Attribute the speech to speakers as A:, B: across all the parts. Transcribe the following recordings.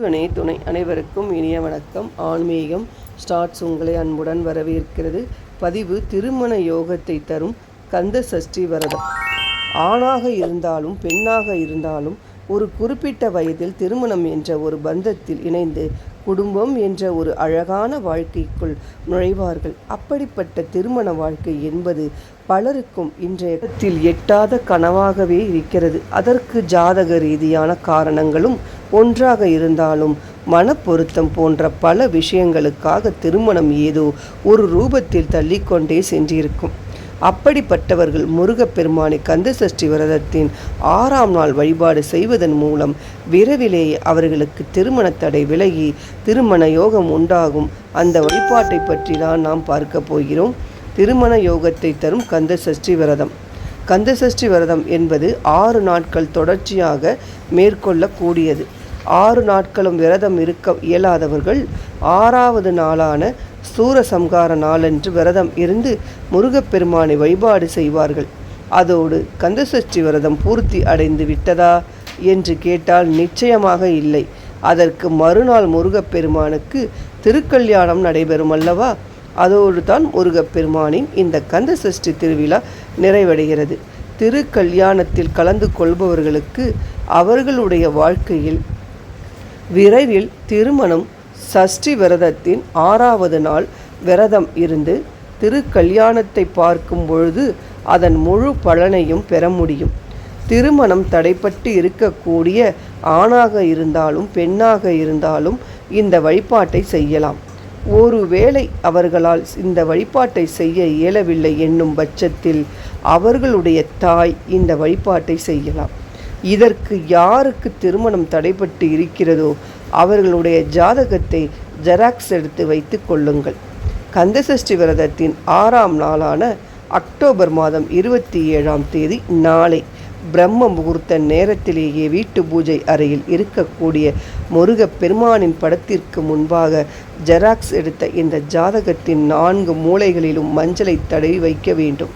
A: முருகனே துணை அனைவருக்கும் இனிய வணக்கம். ஆன்மீகம் ஸ்டார்ட்ஸ் உங்களை அன்புடன் வரவேற்கிறது. பதிவு திருமண யோகத்தை தரும் கந்த சஷ்டி விரதம். ஆணாக இருந்தாலும் பெண்ணாக இருந்தாலும் ஒரு குறிப்பிட்ட வயதில் திருமணம் என்ற ஒரு பந்தத்தில் இணைந்து குடும்பம் என்ற ஒரு அழகான வாழ்க்கைக்குள் நுழைவார்கள். அப்படிப்பட்ட திருமண வாழ்க்கை என்பது பலருக்கும் இன்றைய எட்டாத கனவாகவே இருக்கிறது. அதற்கு ஜாதக ரீதியான காரணங்களும் ஒன்றாக இருந்தாலும் மனப்பொருத்தம் போன்ற பல விஷயங்களுக்காக திருமணம் ஏதோ ஒரு ரூபத்தில் தள்ளிக்கொண்டே சென்றிருக்கும். அப்படிப்பட்டவர்கள் முருகப்பெருமானை கந்தசஷ்டி விரதத்தின் ஆறாம் நாள் வழிபாடு செய்வதன் மூலம் விரைவிலேயே அவர்களுக்கு திருமண தடை விலகி திருமண யோகம் உண்டாகும். அந்த வழிபாட்டை பற்றி தான் நாம் பார்க்க போகிறோம். திருமண யோகத்தை தரும் கந்தசஷ்டி விரதம். கந்தசஷ்டி விரதம் என்பது ஆறு நாட்கள் தொடர்ச்சியாக மேற்கொள்ளக்கூடியது. ஆறு நாட்களும் விரதம் இருக்க இயலாதவர்கள் ஆறாவது நாளான சூரசம்கார நாளன்று விரதம் இருந்து முருகப்பெருமானை வழிபாடு செய்வார்கள். அதோடு கந்தசஷ்டி விரதம் பூர்த்தி அடைந்து விட்டதா என்று கேட்டால் நிச்சயமாக இல்லை. அதற்கு மறுநாள் முருகப்பெருமானுக்கு திருக்கல்யாணம் நடைபெறும் அல்லவா? அதோடு தான் முருகப்பெருமானின் இந்த கந்தசஷ்டி திருவிழா நிறைவடைகிறது. திருக்கல்யாணத்தில் கலந்து கொள்பவர்களுக்கு அவர்களுடைய வாழ்க்கையில் விரைவில் திருமணம் சஷ்டி விரதத்தின் ஆறாவது நாள் விரதம் இருந்து திருக்கல்யாணத்தை பார்க்கும் பொழுது அதன் முழு பலனையும் பெற முடியும். திருமணம் தடைப்பட்டு இருக்கக்கூடிய ஆணாக இருந்தாலும் பெண்ணாக இருந்தாலும் இந்த வழிபாட்டை செய்யலாம். ஒருவேளை அவர்களால் இந்த வழிபாட்டை செய்ய இயலவில்லை என்னும் பட்சத்தில் அவர்களுடைய தாய் இந்த வழிபாட்டை செய்யலாம். இதற்கு யாருக்கு திருமணம் தடைப்பட்டு இருக்கிறதோ அவர்களுடைய ஜாதகத்தை ஜெராக்ஸ் எடுத்து வைத்து கொள்ளுங்கள். கந்தசஷ்டி விரதத்தின் ஆறாம் நாளான அக்டோபர் மாதம் இருபத்தி ஏழாம் தேதி நாளை பிரம்ம முகூர்த்த நேரத்திலேயே வீட்டு பூஜை அறையில் இருக்கக்கூடிய முருக பெருமானின் படத்திற்கு முன்பாக ஜெராக்ஸ் எடுத்த இந்த ஜாதகத்தின் நான்கு மூலைகளிலும் மஞ்சளை தடவி வைக்க வேண்டும்.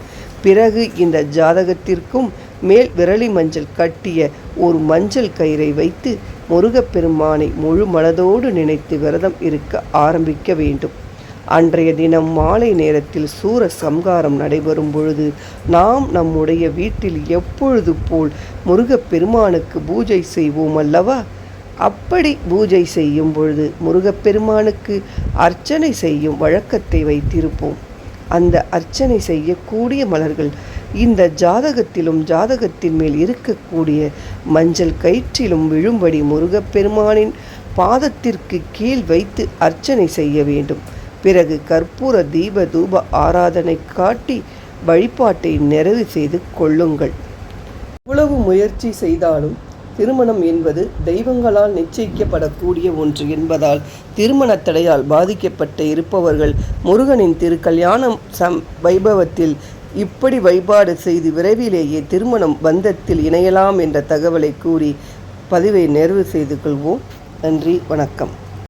A: பிறகு இந்த ஜாதகத்திற்கும் மேல் விரலி மஞ்சள் கட்டிய ஒரு மஞ்சள் கயிறை வைத்து முருகப்பெருமானை முழு மனதோடு நினைத்து விரதம் இருக்க ஆரம்பிக்க வேண்டும். அன்றைய தினம் மாலை நேரத்தில் சூர சம்காரம் நடைபெறும் பொழுது நாம் நம்முடைய வீட்டில் எப்பொழுது போல் முருகப்பெருமானுக்கு பூஜை செய்வோம் அல்லவா? அப்படி பூஜை செய்யும் பொழுது முருகப்பெருமானுக்கு அர்ச்சனை செய்யும் வழக்கத்தை வைத்திருப்போம். அந்த அர்ச்சனை செய்யக்கூடிய மலர்கள் இந்த ஜாதகத்திலும் ஜாதகத்தின் மேல் இருக்கக்கூடிய மஞ்சள் கயிற்றிலும் விழும்படி முருகப்பெருமானின் பாதத்திற்கு கீழ் வைத்து அர்ச்சனை செய்ய வேண்டும். பிறகு கற்பூர தீப தூப ஆராதனை காட்டி வழிபாட்டை நிறைவு செய்து கொள்ளுங்கள். இவ்வளவு முயற்சி செய்தாலும் திருமணம் என்பது தெய்வங்களால் நிச்சயிக்கப்படக்கூடிய ஒன்று என்பதால் திருமண தடையால் பாதிக்கப்பட்டு இருப்பவர்கள் முருகனின் திருக்கல்யாணம் சம் வைபவத்தில் இப்படி வழிபாடு செய்து விரைவிலேயே திருமணம் பந்தத்தில் இணையலாம் என்ற தகவலை கூறி பதிவை நிறைவு செய்து கொள்வோம். நன்றி வணக்கம்.